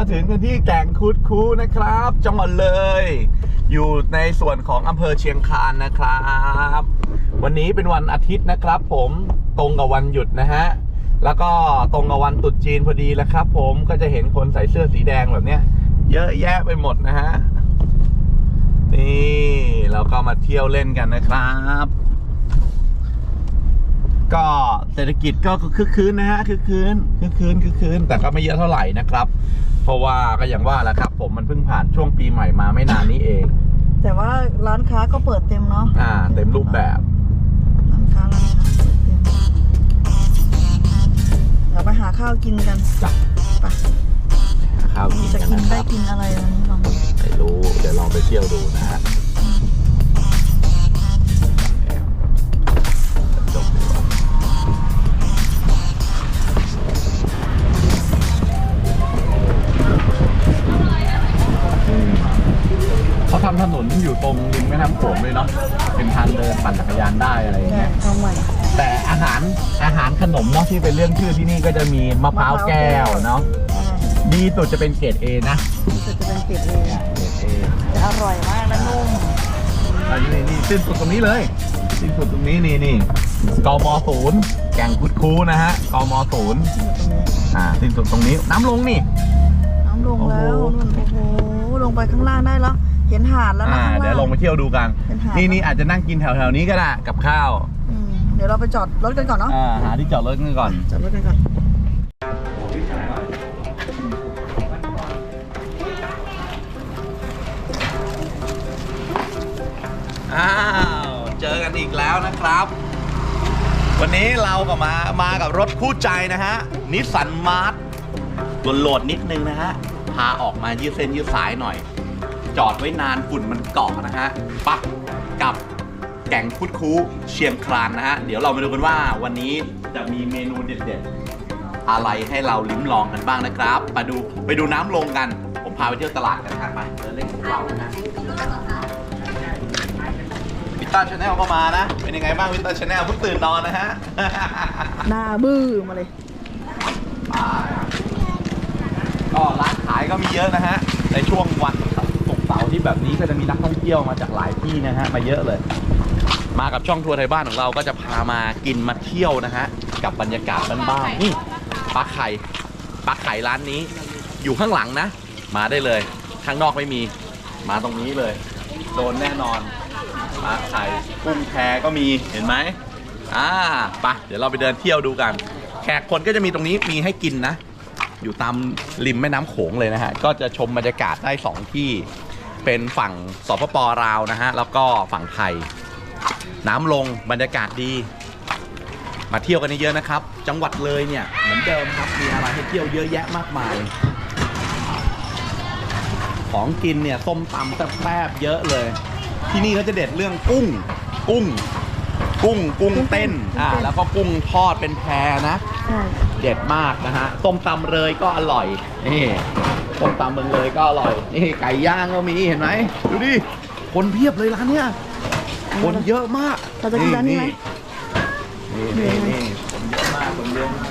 กันที่แก่งคุดคูนะครับ จังหวัดเลย อยู่ในส่วนของอำเภอเชียงคานนะครับ วันนี้เป็นวันอาทิตย์นะครับผมตรงกับวันหยุดนะฮะ แล้วก็ตรงกับวันตรุษจีนพอดีแล้วครับ ผมก็จะเห็นคนใส่เสื้อสีแดงแบบเนี้ย เยอะแยะไปหมดนะฮะ นี่เราก็มาเที่ยวเล่นกันนะครับก็เศรษฐกิจก็คึกคืนนะฮะคึกคืนคึกคืนคึกคืนแต่ก็ไม่เยอะเท่าไหร่นะครับ เพราะว่าก็อย่างว่าแหละครับผมมันเพิ่งผ่านช่วงปีใหม่มาไม่นานนี้เอง แต่ว่าร้านค้าก็เปิดเต็มเนาะอ่า เต็มรูปแบบร้านค้าร้านอาหารเปิดเต็มเดี๋ยวไปหาข้าวกินกันจ้ะไปข้าวกินจะกันกินนะคได้รับกินอะไรวันนี้ลองดูไม่รู้เดี๋ยวลองไปเที่ยวดูนะฮะ ตรงริมแม่น้ำโขงเลยเนาะเป็นทางเดินปั่นจักรยานได้อะไรอย่างเนี่เงี้ยยทำใหม่ แต่อาหารอาหารขนมเนาะที่เป็นเรื่องชื่อที่นี่ก็จะมีมะพร้าวแก้วเนาะใช่ดีสุดจะเป็นเกรด A นะรู้สึกจะเป็นเกรดเอเกรด A แต่อร่อยมากและนุ่มอันนี้นี่สิ้นสุดตรงนี้เลยสิ้นสุดตรงนี้นี่นี่กมศูนย์แก่งคุดคูนะฮะกมศูนย์ที่อยู่ตรงนี้อ่าสิ้นสุดตรงนี้น้ำลงนี่ น้ำลงแล้วโอ้โหนู่นโอ้โหลงไปข้างล่างได้แล้ว เห็นหาดแล้วนะอ่าข้างล่างเดี๋ยวลงไปเที่ยวดูกัน เป็นหาด นี่นี่อาจจะนั่งกินแถวๆนี้ก็ได้กับข้าวอืมเดี๋ยวเราไปจอดรถกันก่อนเนาะอ่าหาที่จอดรถกันก่อน จอดรถกันก่อนอ้าว เจอกันอีกแล้วนะครับ วันนี้เราก็มามากับรถคู่ใจนะฮะนิสสันมาร์ทโหลดๆนิดนึงนะฮะ พาออกมายืดเส้นยืดสายหน่อย จอดไว้นานฝุ่นมันเกาะนะฮะปะกับแก่งคุดคูเชียงครานนะฮะ เดี๋ยวเรามาดูกันว่าวันนี้จะมีเมนูเด็ดๆ อะไรให้เราลิ้มลองกันบ้างนะครับมาดูไปดูน้ำลงกัน ผมพาไปเที่ยวตลาดกันนะฮะไปเดินเล่นของเรานะฮะวิตาชาแนลก็มานะ เป็นยังไงบ้างวิตาชาแนลเพิ่งตื่นนอนนะฮะ หน้าบื้อมาเลยก็ร้านขายก็มีเยอะนะฮะ ในช่วงวันศุกร์ เสาร์ที่แบบนี้ก็จะมีนักท่องเที่ยวมาจากหลายที่นะฮะมาเยอะเลย มากับช่องทัวร์ไทยบ้านของเราก็จะพามากินมาเที่ยวนะฮะกับบรรยากาศบ้านๆนี่ปลาไข่ปลาไข่ร้านนี้ อยู่ข้างหลังนะ มาได้เลย ข้างนอกไม่มี มาตรงนี้เลย โดนแน่นอนปลาไข่กุ้งแพก็มีเห็นไหมอ่าไปเดี๋ยวเราไปเดินเที่ยวดูกัน แขกคนก็จะมีตรงนี้มีให้กินนะ อยู่ตามริมแม่น้ำโขงเลยนะฮะ ก็จะชมบรรยากาศได้สองที่ เป็นฝั่งสปปลาวนะฮะ แล้วก็ฝั่งไทย น้ำลงบรรยากาศดี มาเที่ยวกันเยอะๆนะครับ จังหวัดเลยเนี่ย เหมือนเดิมครับ มีอะไรให้เที่ยวเยอะแยะมากมาย ของกินเนี่ยส้มตำแซ่บๆเยอะเลย ที่นี่เขาจะเด็ดเรื่องกุ้ง กุ้ง กุ้ง กุ้งเต้น อ่า แล้วก็กุ้งทอดเป็นแพนะใช่เด็ดมากนะฮะ ส้มตำเลยก็อร่อย นี่ ส้มตำเมืองเลยก็อร่อย นี่ไก่ย่างก็มีเห็นไหมดูดิ คนเพียบเลยร้านเนี้ย คนเยอะมากเราจะกินร้านนี้ไหมนี่นี่นี่คนเยอะมากคนเยอะมาก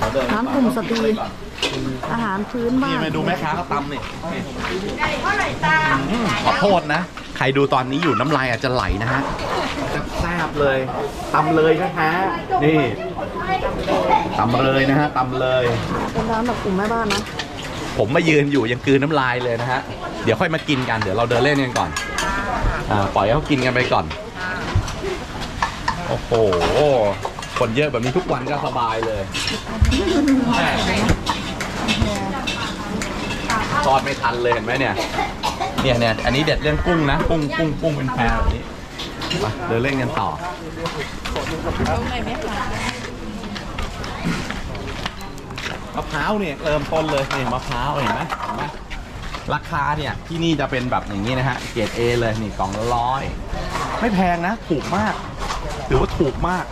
ขอเดิร้านกลุ่มสตรี อาหารพื้นบ้านี่นมาดูแม่ค้าเขาตำนี่อืมขอโทษนะ ใครดูตอนนี้อยู่น้ำลายอาจจะไหลนะฮะแซ่บๆเลยตำเลยแท้ๆนี่ตำเลยนะฮะตำเลย เป็นร้านแบบกลุ่มแม่บ้านนะ ผมมายืนอยู่ยังกืนน้ำลายเลยนะฮะ เดี๋ยวค่อยมากินกัน เดี๋ยวเราเดินเล่นกันก่อน อ่า ปล่อยให้เขากินกันไปก่อน โอ้โห คนเยอะแบบนี้ทุกวันก็สบายเลยแม่ทอดไม่ทันเลยเห็นไหมเนี่ย เนี่ยเนี่ยอันนี้เด็ดเรื่องกุ้งนะ กุ้งกุ้งกุ้งเป็นแพรแบบนี้เดินเล่นกันต่อ มะพร้าวเนี่ยเริ่มต้นเลยนี่มะพร้าวเห็นไหมเห็นไหมราคาเนี่ยที่นี่จะเป็นแบบอย่างนี้นะฮะเกรดเอเลยนี่กล่องละร้อยไม่แพงนะ ถูกมากถือว่าถูกมาก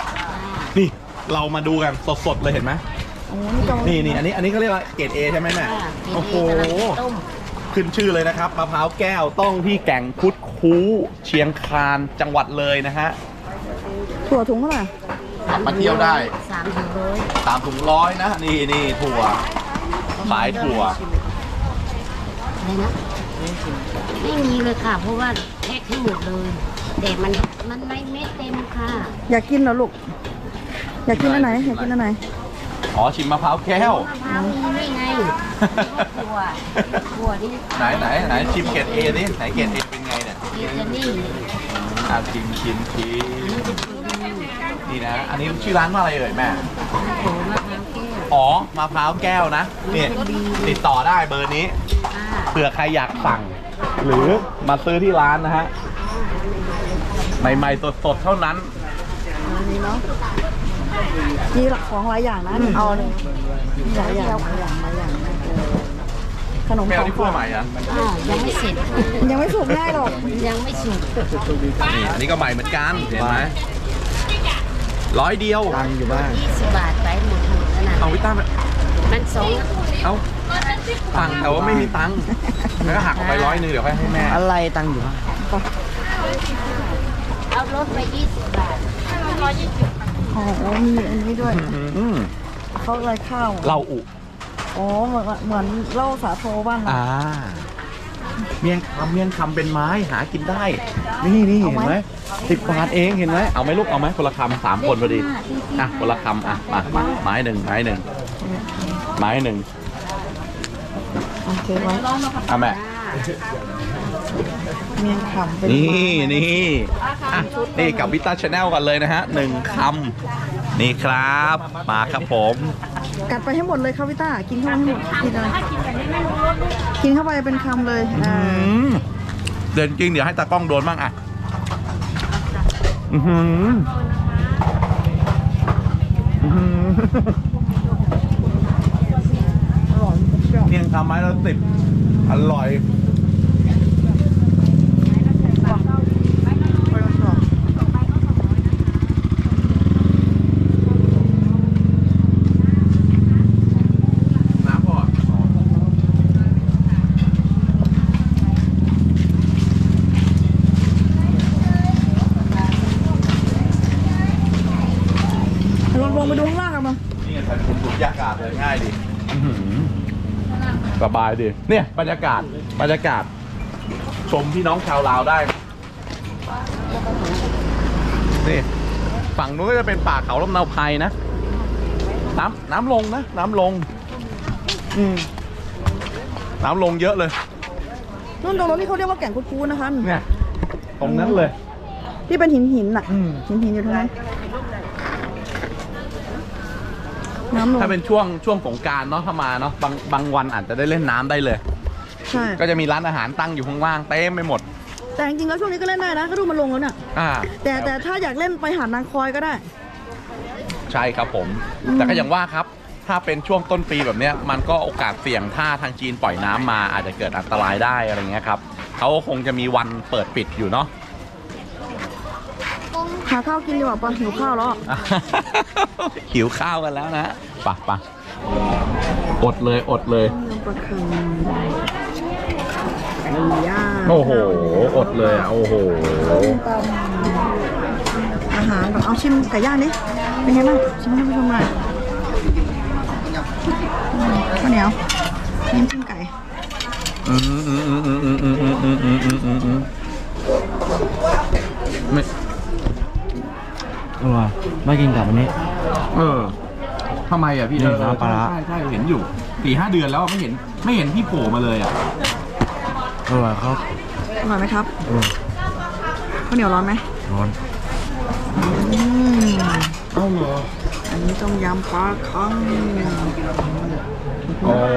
นี่เรามาดูกันสดๆเลยเห็นไหมโอ้นี่กำลังนี่นี่อันนี้อันนี้เขาเรียกว่าเกรดเอใช่ไหมแม่โอ้โหขึ้นชื่อเลยนะครับมะพร้าวแก้วต้องที่แก่งคุดคูเชียงคานจังหวัดเลยนะฮะถั่วถุงเท่าไหร่ มาเที่ยวได้สามถึงร้อยตามถุงร้อยนะ นี่นี่ถั่วขายถั่ว อะไรนะไม่มีเลยค่ะ เพราะว่าแพ็คให้หมดเลยแต่มันมันไม่เม็ดเต็มค่ะอยากกินเหรอลูก อยากกินอันไหน อยากกินอันไหน อ๋อชิมมะพร้าวแก้ว มะพร้าวมีนี่ไงถั่วถั่วนี่ไหนไหนไหนชิมเกรดเอดิไหนเกรดเอเป็นไงเนี่ยเอจะนี่อะชิมชิมชิมนี่นะ อันนี้ชื่อร้านว่าอะไรเอ่ยแม่โถมะพร้าวแก้ว อ๋อมะพร้าวแก้วนะเนี่ยติดต่อได้เบอร์นี้ค่ะเผื่อใครอยากสั่ง หรือมาซื้อที่ร้านนะฮะ ใหม่ๆสดๆเท่านั้น อันนี้เนาะมีหลักของหลายอย่างนะเอาเลยหลายอย่างหลายอย่างหลายอย่างนะเออขนมไม่ขเอาองที่คั่วใหม่อะอ้าวยังไม่เสร็จ ยังไม่สุกง่ายหรอกยังไม่สุก นี่อันนี้ก็ใหม่เหมือนกัน เห็นไหม ร้อยเดียว ตังค์อยู่บ้าน20บาทไปหมดหมดแล้วนะเอาวิต้ามามันสองเอาตังค์แต่ว่าไม่มีตังค์แล้วก็หักออกไปร้อยหนึงเดี๋ยวค่อยให้แม่อะไรตังค์อยู่บ้านเอารถไป20บาทอ๋อมีอันนี้ด้วยอืมเขาอะไรข้าวเราอุ อ๋อเหมือนเหมือนเหล้าสาโทบ้านเราอ่า เมี่ยงคำเมี่ยงคำเป็นไม้หากินได้ นี่นี่เอาเห็นไหมไหมสิบบาทเองเห็นไหมเอาไหมลูกเอาไหมคนละคำสามคนพอดีอะคนละคำอะมามาไม้หนึ่งไม้หนึ่งไม้หนึ่งโอเคไว้อะแม่เมียงคำเป็นนี่นี่อะนี่กับวิต้าชาแนลกันเลยนะฮะหนึ่งคำ นี่ครับมาครับผมกัดไปให้หมดเลยครับพี่ต้ากินเข้าไปให้หมดกินอะไรกินเข้าไปเป็นคำเลยอ่าอืมเด่นจริงเดี๋ยวให้ตากล้องโดนบ้างอะอื้อหืออื้อหืออร่อยเปรี้ยวเมี่ยงคำไม้ละสิบอร่อย ไปกันต่อ น้ำพ่อ ลองลงไปดูข้างล่างกันมานี่ใส่เป็นสุญญากาศเลยง่ายดีสบายดีเนี่ยบรรยากาศบรรยากาศ ชมพี่น้องชาวลาวได้นี่ฝั่งนู้นก็จะเป็นป่าเขาลำเนาไพรนะ น้ำน้ำลงนะ น้ำลง อืมน้ำลงเยอะเลยนู่นตรงนู้นที่เขาเรียกว่าแก่งคุดคูนนะคะเนี่ยตรงนั้นเลย ที่เป็นหินหินๆน่ะอืมหินหินๆอยู่ทั้งนั้น น้ำลงถ้าเป็นช่วงช่วงสงกรารเนาะถ้ามาเนาะบางบางวันอาจจะได้เล่นน้ำได้เลย ใช่ก็จะมีร้านอาหารตั้งอยู่ข้างล่างเต็มไปหมด แต่จริงๆแล้วช่วงนี้ก็เล่นได้นะก็ดูมันลงแล้วเนี่ยอ่าแต่แต่ถ้าอยากเล่นไปหาดนางคอยก็ได้ ใช่ครับผมอืมแต่ก็อย่างว่าครับ ถ้าเป็นช่วงต้นปีแบบเนี้ยมันก็โอกาสเสี่ยงถ้าทางจีนปล่อยน้ำมาอาจจะเกิดอันตรายได้อะไรเงี้ยครับเขาคงจะมีวันเปิดปิดอยู่เนาะ หาข้าวกินดีกว่าปะหิวข้าวแล้ว หิวข้าวกันแล้วนะปะปะอดเลยอดเลยปลาคังไก่ย่างโอ้โห อดเลยอะ โอ้โหส้มตำอาหารแบบเอาชิมไก่ย่างดิเป็นไงบ้างชิมให้ผู้ชมหน่อยอืมข้าวเหนียวน้ำจิ้มไก่อืม ออไม่กินกับอันนี้ เออทำไมอะพี่นี่น้ำปลาร้า ใช่ใช่เห็นอยู่สี่ห้าเดือนแล้วไม่เห็นไม่เห็นพี่โผล่มาเลยอะอร่อยครับอร่อยไหมครับอร่อยข้าวเหนียวร้อนไหมร้อนอืมเอ้าเหรออันนี้ต้องยำปลาคัง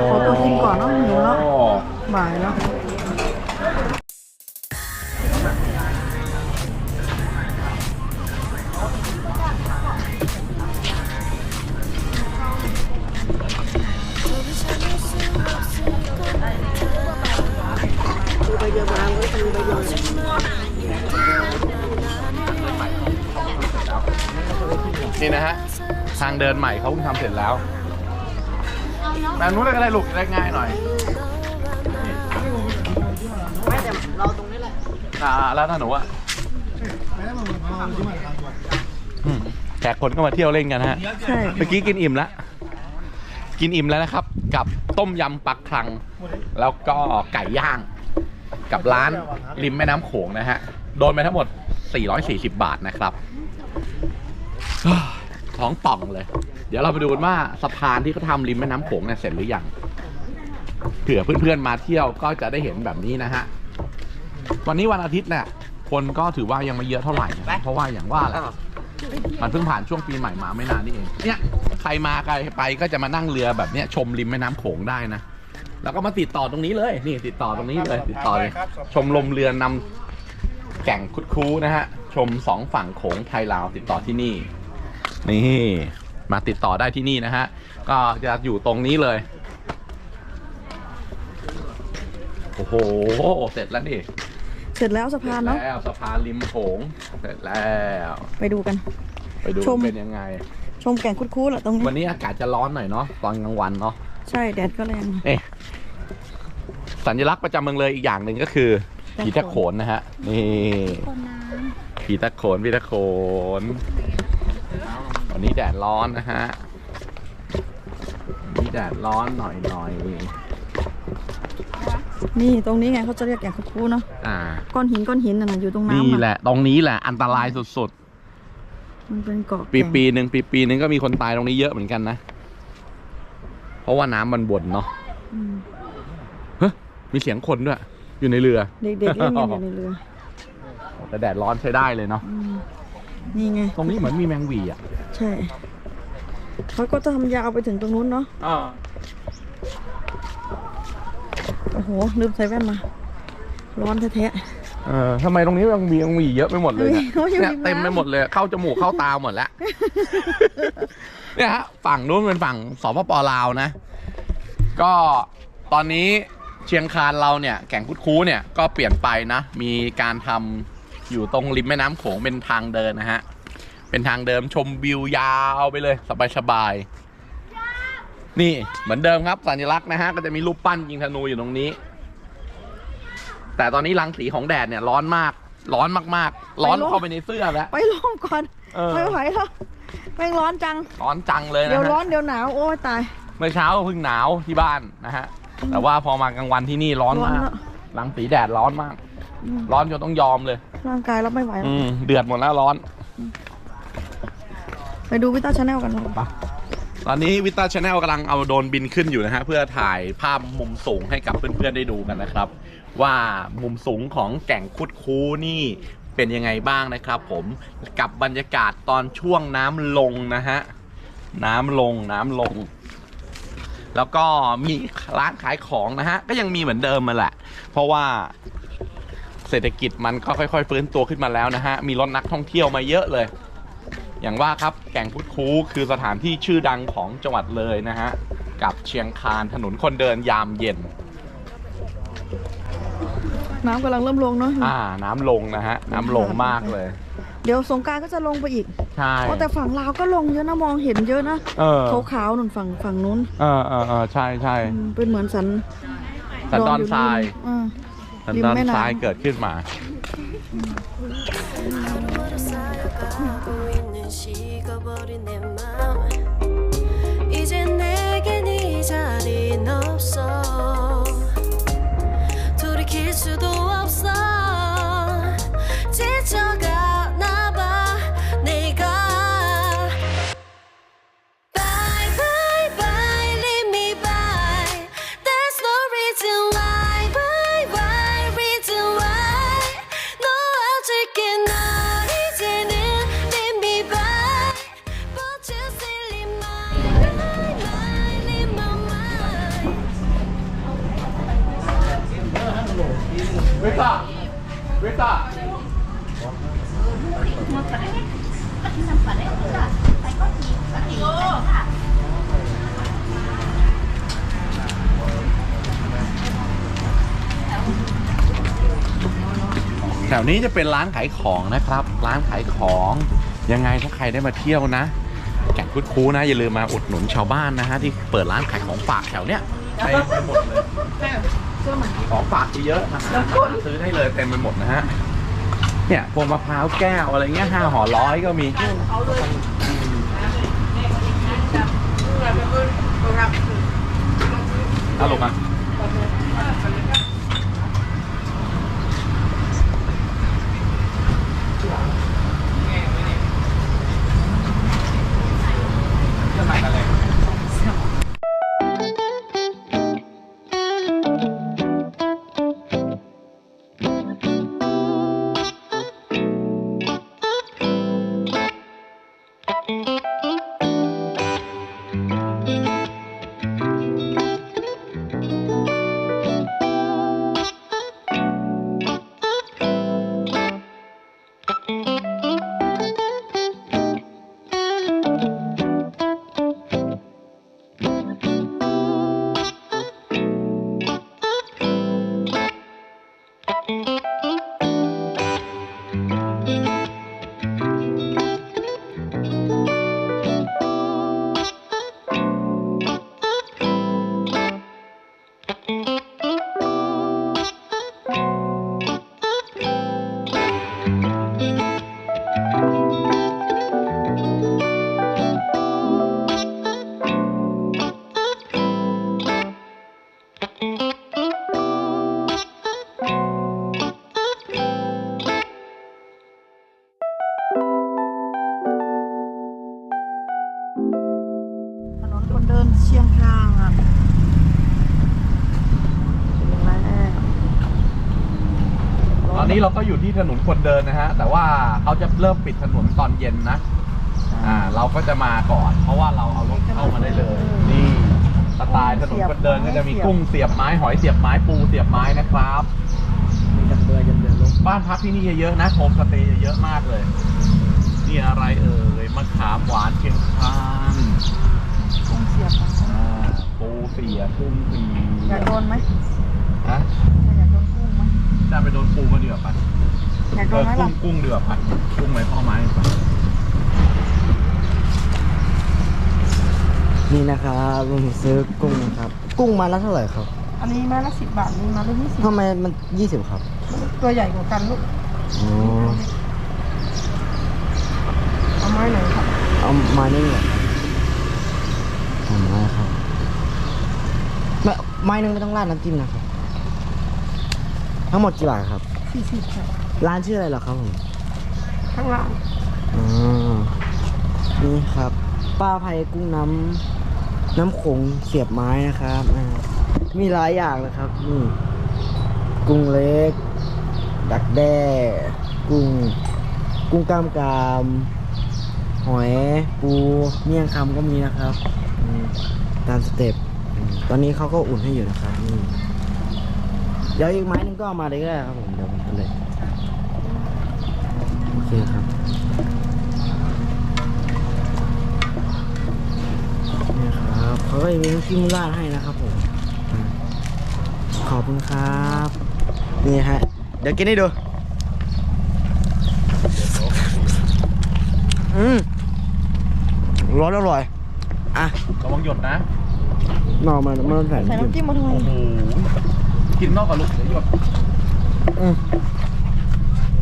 ขอตัวกินก่อนเนาะหิวแล้วบ่ายแล้ว เดินใหม่เขาเพิ่งทำเสร็จแล้วแบบนู้นเลยก็ได้ลูกได้ง่ายหน่อยไม่แต่เราตรงนี้แหละอ่าแล้วถ้าหนูอะอืมแขกคนก็มาเที่ยวเล่นกันฮะใช่เมื่อกี้กินอิ่มแล้ว กินอิ่มแล้วนะครับ กับต้มยำปักคลัง แล้วก็ไก่ย่าง กับร้านริมแม่น้ำโขงนะฮะ โดนไปทั้งหมด 440 บาทนะครับ ท้องป่องเลย เดี๋ยวเราไปดูกันว่าสะพานที่เขาทำริมแม่น้ำโขงเนี่ยเสร็จหรือยังเผื่อเพื่อนๆมาเที่ยวก็จะได้เห็นแบบนี้นะฮะวันนี้วันอาทิตย์เนี่ยคนก็ถือว่ายังไม่เยอะเท่าไหร่นะเพราะว่าอย่างว่าแหละมันเพิ่งผ่านช่วงปีใหม่มาไม่นานนี่เอง เนี่ยใครมาใครไปก็จะมานั่งเรือแบบเนี้ยชมริมแม่น้ำโขงได้นะ แล้วก็มาติดต่อตรงนี้เลย นี่ติดต่อตรงนี้เลย ติดต่อเลย ชมลมเรือนำแก่งคุดคูนะฮะ ชมสองฝั่งโขงไทยลาวติดต่อที่นี่ นี่มาติดต่อได้ที่นี่นะฮะ ก็จะอยู่ตรงนี้เลย โอ้โห เสร็จแล้วนี่เสร็จแล้วสะพานเนาะแล้วสะพานริมโขงเสร็จแล้ว ไปดูกัน ไปดูชมเป็นยังไง ชมแก่งคุดคู้แหละตรงนี้ วันนี้อากาศจะร้อนหน่อยเนาะตอนกลางวันเนาะใช่แดดก็แรงเอ๊ะสัญลักษณ์ประจำเมืองเลยอีกอย่างหนึ่งก็คือผีตะโขนนะฮะนี่ผีตะโขนผีตะโขน วันนี้แดดร้อนนะฮะวันนี้แดดร้อนหน่อยหน่อยนี่ตรงนี้ไงเขาจะเรียกแก่งคุดคู้เนาะอ่า ก้อนหินก้อนหินน่ะนะอยู่ตรงน้ำนี่อะแหละ ตรงนี้แหละ อันตรายสุดมันเป็นเกาะๆ ปีแก่งปีหนึ่งปีปีหนึ่งก็มีคนตายตรงนี้เยอะเหมือนกันนะ เพราะว่าน้ำมันบ่นเนาะ อืมเฮ้ยมีเสียงคนด้วย อยู่ในเรือ เด็กๆเล่นกันอยู่ในเรือแต่แดดร้อนใช้ได้เลยเนาะ อืมนี่ไงตรงนี้เหมือนมีแมงหวีอะ ใช่เขาก็จะทำยาวไปถึงตรงนู้นเนาะอ่าโอ้โหลืมใส่แว่นมา ร้อนแท้เออทำไมตรงนี้ยังมียังมีเยอะไปหมดเลยเนี่ยเฮ้ยเขาอยู่เนี่ยริมน้ำเต็มไปหมดเลย เข้าจมูกเข้าตาหมดแล้ว เนี่ยฮะฝั่งนู้นเป็นฝั่งสปปลาวนะ ก็ตอนนี้เชียงคานเราเนี่ยแก่งคุดคู้เนี่ยก็เปลี่ยนไปนะ มีการทำอยู่ตรงริมแม่น้ำโขงเป็นทางเดินนะฮะ เป็นทางเดิมชมวิวยาวไปเลย สบายๆนี่เหมือนเดิมครับสัญลักษณ์นะฮะก็จะมีรูปปั้นยิงธนูอยู่ตรงนี้ แต่ตอนนี้รังสีของแดดเนี่ยร้อนมาก ร้อนมากๆ ร้อนเข้าไปในเสื้อแล้วๆไปร่มก่อนเออ ไม่ไหวแล้วแม่งร้อนจัง ร้อนจังเลยเดี๋ยวนะร้อฮะนเดี๋ยวหนาวโอ้ยตาย เมื่อเช้าเพิ่งหนาวที่บ้านนะฮะ แต่ว่าพอมากลางวันที่นี่ร้อนร้อนมาก แล้วรังสีแดดร้อนมาก อืมร้อนจนต้องยอมเลย ร่างกายรับไม่ไหวแล้ว อืมเดือดหมดแล้วร้อน ไปดูวิต้าชาแนลกันเถอะตอนนี้วิตาชาแนลกำลังเอาโดรนบินขึ้นอยู่นะฮะ เพื่อถ่ายภาพมุมสูงให้กับเพื่อนๆได้ดูกันนะครับ ว่ามุมสูงของแก่งคุดคูนี่เป็นยังไงบ้างนะครับ ผมกับบรรยากาศตอนช่วงน้ำลงนะฮะ น้ำลงน้ำลง แล้วก็มีร้านขายของนะฮะ ก็ยังมีเหมือนเดิมมาแหละ เพราะว่าเศรษฐกิจมันก็ค่อย ๆ ฟื้นตัวขึ้นมาแล้วนะฮะ มีรถนักท่องเที่ยวมาเยอะเลย อย่างว่าครับแก่งพุทคูคือสถานที่ชื่อดังของจังหวัดเลยนะฮะ กับเชียงคานถนนคนเดินยามเย็น น้ำกำลังเริ่มลงเนาะ อ่า น้ำลงนะฮะ น้ำลงมากเลย เดี๋ยวสงกรารก็จะลงไปอีกใช่ โอ้แต่ฝั่งลาวก็ลงเยอะนะมองเห็นเยอะนะเออ ขาวๆนุ่นฝั่งฝั่งนู้นเออเออเออใช่ใช่อืมเป็นเหมือนสันสันดอนทราย อ่า สันริมดอนแม่น้ำ ทรายเกิดขึ้นมา 내맘 이젠 내겐 이 자린 없어. นี้จะเป็นร้านขายของนะครับ ร้านขายของยังไงถ้าใครได้มาเที่ยวนะ แก่งคุดคูนะอย่าลืมมาอุดหนุนชาวบ้านนะฮะที่เปิดร้านขายของฝากแถวเนี้ยไปไปหมดเลยของฝากเยอะนะฮะซื้อได้เลยเต็มไปหมดนะฮะเนี่ยพวงมะพร้าวแก้วอะไรเงี้ยห้าห่อร้อยก็มีเอาลงมา เราก็อยู่ที่ถนนคนเดินนะฮะ แต่ว่าเขาจะเริ่มปิดถนนตอนเย็นนะ อ่า เราก็จะมาก่อน เพราะว่าเราเอารถเข้ามาได้เลย นี่สไตล์ถนนคนเดินก็จะมีกุ้งเสียบไม้หอยเสียบไม้ปูเสียบไม้นะครับ มีจักเรือยันเรือลงบ้านพักที่นี่เยอะๆนะโฮมสเตย์เยอะมากเลย นี่อะไรเอ่ยมะขามหวานเชียงคานกุ้งเสียบนะอ่าปูเสียบกุ้งเสียอยากโดนไหมฮะอยากโดนกุ้งไหม จะไปโดนปูก็เดือดไปอยากโดเอนอไหมกุ้ล่ะงกุ้งเดือดไปกุ้งไม้ข้อไม้ไปนี่นะครับลุงซื้อกุ้งนะครับ กุ้งมาละเท่าไหร่ครับอันนี้ไม้ละสิบบาทนี่ไม้ละยี่สิบทำไมมันยี่สิบครับตัวใหญ่กว่ากันลูกอ๋อเอาไม้ไหนครับเอามานี่เหรอครับเอาไม้ครับไม่ไม้หนึงไม่ต้องราดน้ำจิ้มนะครับ ทั้งหมดกี่บาทครับ สี่สิบค่ะร้านชื่ออะไรเหรอครับผมข้างล่างอ๋อนี่ครับ ป้าภัยกุ้งน้ำน้ำโขงเสียบไม้นะครับอ่ามีหลายอย่างนะครับนี่กุ้งเล็ก ดักแด้ กุ้ง กุ้งกล้ามกราม หอย ปู เมี่ยงคำก็มีนะครับอืมตามสเต็ปอืมตอนนี้เขาก็อุ่นให้อยู่นะครับนี่ เดี๋ยวอีกไม้หนึงก็เอามาเลยก็ได้ครับผมเดี๋ยวผมไปเลยโอเคครับนี่ครับเขาก็จะมีน้ำจิ้มราดให้นะครับผมอืมขอบคุณครับนี่ฮะเดี๋ยวกินให้ดูอืมร้อนอร่อยอะระวังหยดนะนอกมันมันแผ่นใส่น้ำจิ้มมาทำไมโอ้โห กินนอกกับลูกเดี๋ยวหยดอืม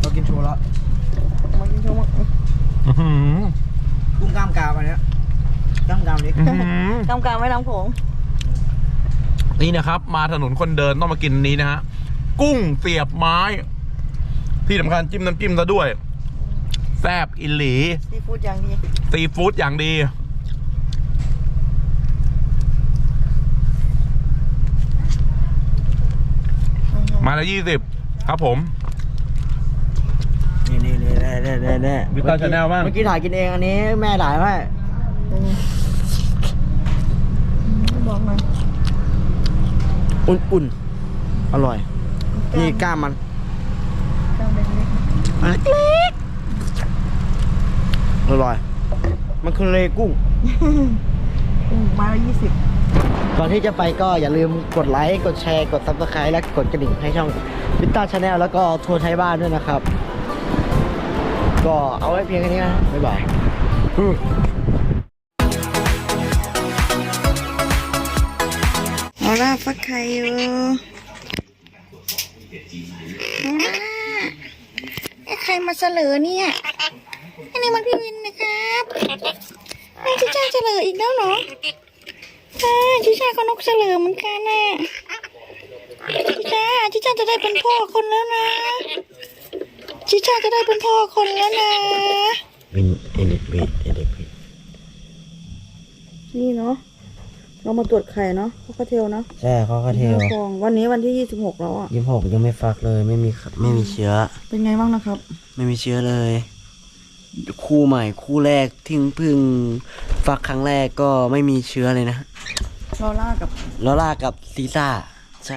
เรากินโชว์แล้วมากินโชว์มากุ้งกล้ามกรามอันเนี้ยกล้ามกรามนี้กำกาไม่น้ำโขงนี่นะครับ มาถนนคนเดินต้องมากินนี้นะฮะ กุ้งเสียบไม้ ที่สำคัญจิ้มน้ำจิ้มซะด้วย แซบอิหลีซีฟู้ดอย่างดี ซีฟู้ดอย่างดี มาละยี่สิบครับผม นี่นี่นี่แน่แน่แน่แน่วิต้า Channel บ้าง เมื่อกี้ถ่ายกินเองอันนี้แม่ถ่ายไว้บอกหน่อยอุ่นๆ อร่อย นี่กล้ามมันกล้ามเป็นเล็กอันเล็กอร่อย มันคือเลกุ้งกุ้งไม้ละยี่สิบ ก่อนที่จะไปก็อย่าลืมกดไลค์ กดแชร์ กดซับสไครต์และกดกระดิ่งให้ช่องพิตต้าชาแนลแล้วก็ทัวร์ไทยบ้านด้วยนะครับ ก็เอาไว้เพียงแค่นี้นะ บ๊ายบายอือเอาล่ะฟักไข่อยู่เอาไอ้ใครมาเสลอเนี่ย อันนี้มันพี่วินนะครับไอ้ที่เจ้าเสลออีกแล้วเหรอ ใช่ชิชาก็นกเสลิมเหมือนกันน่ะชิชาชิชาจะได้เป็นพ่อคนแล้วนะ ชิชาจะได้เป็นพ่อคนแล้วนะวินเอเดบิเอเดบินี่เนาะเรามาตรวจไข่เนาะพวกกระเทลเนาะใช่เขาก็เทลฟองวันนี้วันที่ยี่สิบหกแล้วอะยี่สิบหกยังไม่ฟักเลย ไม่มีไม่มีเชื้อ เป็นไงบ้างนะครับ ไม่มีเชื้อเลย คู่ใหม่ คู่แรกที่เพิ่งฟักครั้งแรกก็ไม่มีเชื้อเลยนะ ลอล่ากับ ลอล่ากับซีซ่าใช่